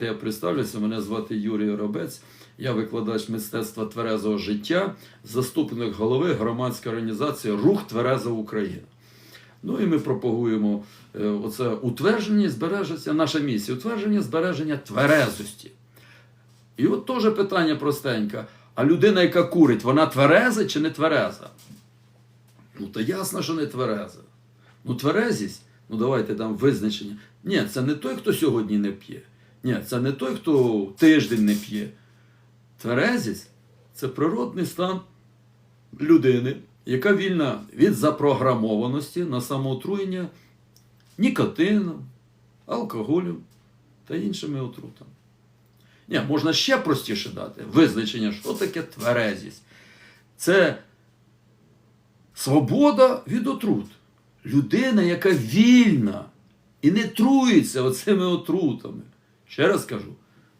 Я представлюся, мене звати Юрій Робець, я викладач мистецтва тверезого життя, заступник голови громадської організації Рух Твереза Україна. Ну і ми пропагуємо е, оце утвердження збереження, наша місія, утвердження збереження тверезості. І от теж питання простеньке. А людина, яка курить, вона твереза чи не твереза? Ну, то ясно, що не твереза. Ну, тверезість, ну давайте дам визначення. Ні, це не той, хто сьогодні не п'є. Ні, це не той, хто тиждень не п'є. Тверезість це природний стан людини, яка вільна від запрограмованості на самоотруєння нікотином, алкоголем та іншими отрутами. Ні, можна ще простіше дати визначення, що таке тверезість. Це свобода від отрут. Людина, яка вільна і не труїться оцими отрутами. Ще раз кажу,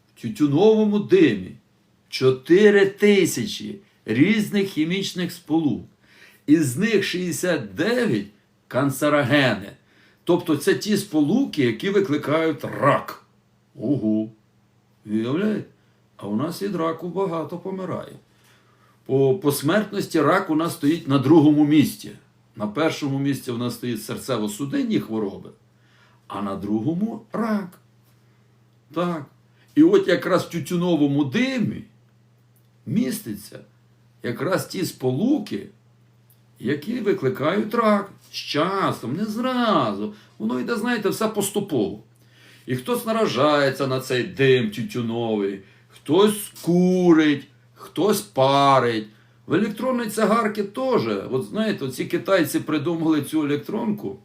в тютюновому димі 4 тисячі різних хімічних сполук. Із них 69 канцерогени. Тобто це ті сполуки, які викликають рак. Угу. Виявляєте? А у нас від раку багато помирає. По, по смертності рак у нас стоїть на другому місці. На першому місці у нас стоїть серцево-судинні хвороби, а на другому рак. Так. І от якраз в тютюновому димі міститься якраз ті сполуки, які викликають рак з часом, не зразу. Воно йде, знаєте, все поступово. І хтось наражається на цей дим тютюновий, хтось курить, хтось парить. В електронній цигарці теж. От знаєте, ці китайці придумали цю електронку.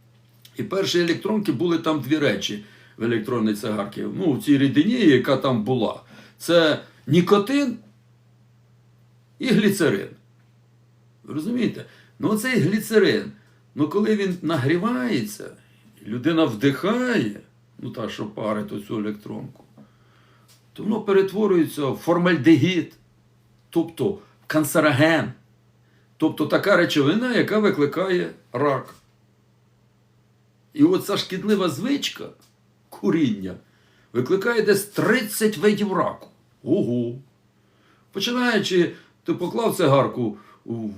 І перші електронки були там дві речі в електронній цигарці. Ну, в цій рідині, яка там була. Це нікотин і гліцерин. Розумієте? Ну, оцей гліцерин, ну коли він нагрівається, людина вдихає, ну та, що парить оцю електронку, то воно перетворюється в формальдегід, тобто канцероген. Тобто така речовина, яка викликає рак. І оця шкідлива звичка куріння викликає десь 30 видів раку. Ого. Починаючи, ти поклав цигарку в,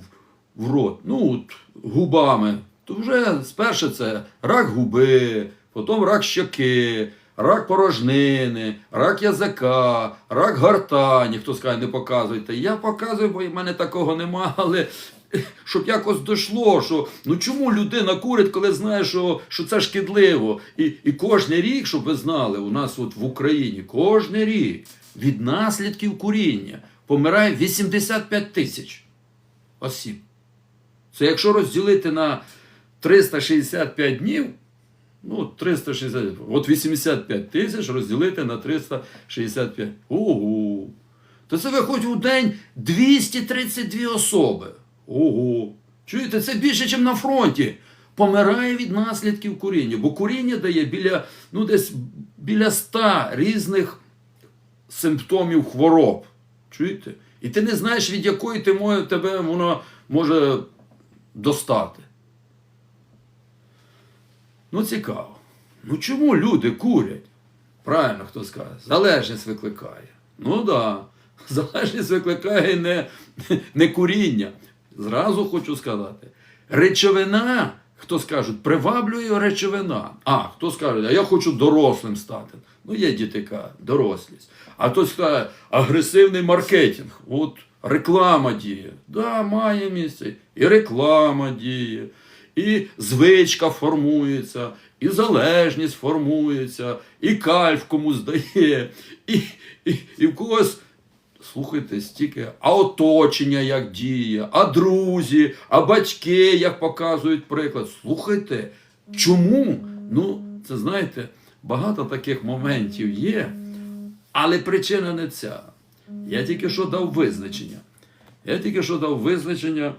в рот, ну, от, губами, то вже спершу це рак губи, потім рак щоки, рак порожнини, рак язика, рак гортані. Хто скаже, не показуйте. Я показую, бо в мене такого нема, але щоб якось дійшло, що ну чому людина курить, коли знає, що, що це шкідливо. І, і кожен рік, щоб ви знали, у нас от в Україні кожен рік від наслідків куріння помирає 85 тисяч осіб. Це якщо розділити на 365 днів, ну, 360, от 85 тисяч розділити на 365. Ого! То це виходить у день 232 особи. Ого! Чуєте, це більше, ніж на фронті. Помирає від наслідків куріння. Бо куріння дає біля, ну, десь біля 100 різних симптомів хвороб. Чуєте? І ти не знаєш, від якої ти моє, тебе воно може достати. Ну, цікаво. Ну чому люди курять? Правильно хто скаже, залежність викликає. Ну так, да. залежність викликає не, не куріння. Зразу хочу сказати. Речовина, хто скаже, приваблює речовина. А, хто скаже, а я хочу дорослим стати. Ну, є дітика, дорослість. А хтось скаже, агресивний маркетинг. От реклама діє. Да, має місце. І реклама діє, і звичка формується, і залежність формується, і кайф комусь дає, і, і, і в когось. Слухайте, стільки, а оточення як діє, а друзі, а батьки як показують приклад. Слухайте, чому? Ну, це знаєте, багато таких моментів є, але причина не ця. Я тільки що дав визначення. Я тільки що дав визначення